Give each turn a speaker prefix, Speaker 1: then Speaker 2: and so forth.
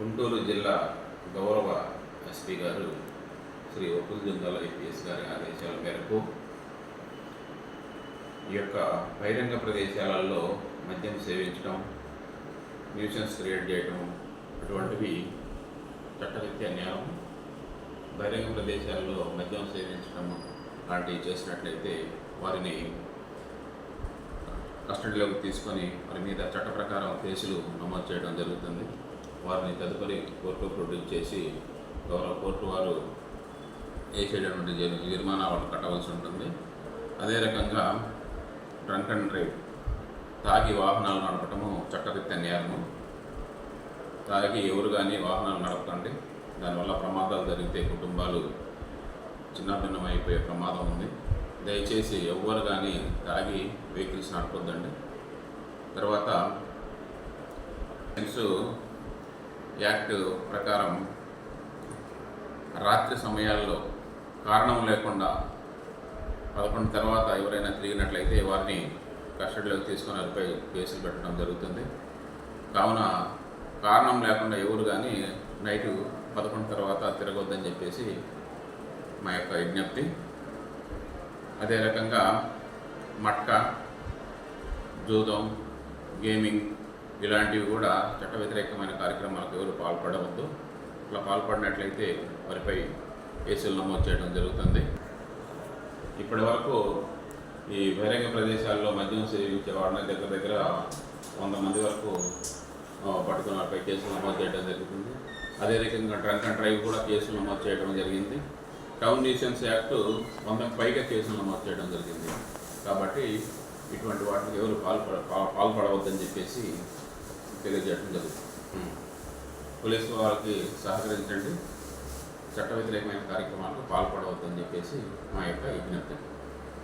Speaker 1: గుంటూరు జిల్లా గౌరవ ఎస్పీ గారు శ్రీ ఒప్పుల జిందాల ఐపీఎస్ గారి ఆదేశాల మేరకు ఈ యొక్క బహిరంగ ప్రదేశాలలో మద్యం సేవించడం న్యూషన్స్ క్రియేట్ చేయడం అటువంటివి చట్టరీత్యా న్యాయం. బహిరంగ ప్రదేశాలలో మద్యం సేవించడం లాంటివి చేసినట్లయితే వారిని కస్టడీలోకి తీసుకొని వారి మీద చట్ట ప్రకారం కేసులు నమోదు చేయడం జరుగుతుంది. వారిని తదుపరి కోర్టు ప్రొడ్యూస్ చేసి గౌరవ కోర్టు వారు వేసేటటువంటి జరిమానా వాళ్ళు కట్టవలసి ఉంటుంది. అదే రకంగా డ్రంక్ అండ్ డ్రైవ్ తాగి వాహనాలు నడపటము చక్కదిత్త నేరము తాగి ఎవరు కానీ వాహనాలు నడపకండి. దానివల్ల ప్రమాదాలు జరిగితే కుటుంబాలు చిన్నభిన్నమైపోయే ప్రమాదం ఉంది. దయచేసి ఎవ్వరు కానీ తాగి వెహికల్స్ నడపొద్దండి. తర్వాత ఫ్రెండ్స్ యాక్ట్ ప్రకారం రాత్రి సమయాల్లో కారణం లేకుండా పదకొండు తర్వాత ఎవరైనా తిరిగినట్లయితే వారిని కస్టడీలోకి తీసుకొని వారిపై కేసులు పెట్టడం జరుగుతుంది. కావున కారణం లేకుండా ఎవరు కానీ నైట్ పదకొండు తర్వాత తిరగొద్దని చెప్పేసి మా యొక్క విజ్ఞప్తి. అదే రకంగా మట్కా జూదం గేమింగ్ ఇలాంటివి కూడా చట్ట వ్యతిరేకమైన కార్యక్రమాలకు ఎవరు పాల్పడవద్దు. ఇట్లా పాల్పడినట్లయితే వారిపై కేసులు నమోదు చేయడం జరుగుతుంది. ఇప్పటి వరకు ఈ బహిరంగ ప్రదేశాల్లో మద్యం సేవించే వాడిన దగ్గర దగ్గర వంద మంది వరకు పట్టుకున్న వారిపై కేసులు నమోదు చేయడం జరుగుతుంది. అదే రకంగా డ్రంక్ అండ్ డ్రైవ్ కూడా కేసులు నమోదు చేయడం జరిగింది. టౌన్ న్యూసెన్స్ యాక్ట్ వందకు పైగా కేసులు నమోదు చేయడం జరిగింది. కాబట్టి ఇటువంటి వాటికి ఎవరు పాల్పడ పాల్పడవద్దని చెప్పేసి తెలియజేయడం జరుగుతుంది. పోలీసు వారికి సహకరించండి. చట్ట వ్యతిరేకమైన కార్యక్రమాలకు పాల్పడవద్దని చెప్పేసి మా యొక్క విజ్ఞప్తి.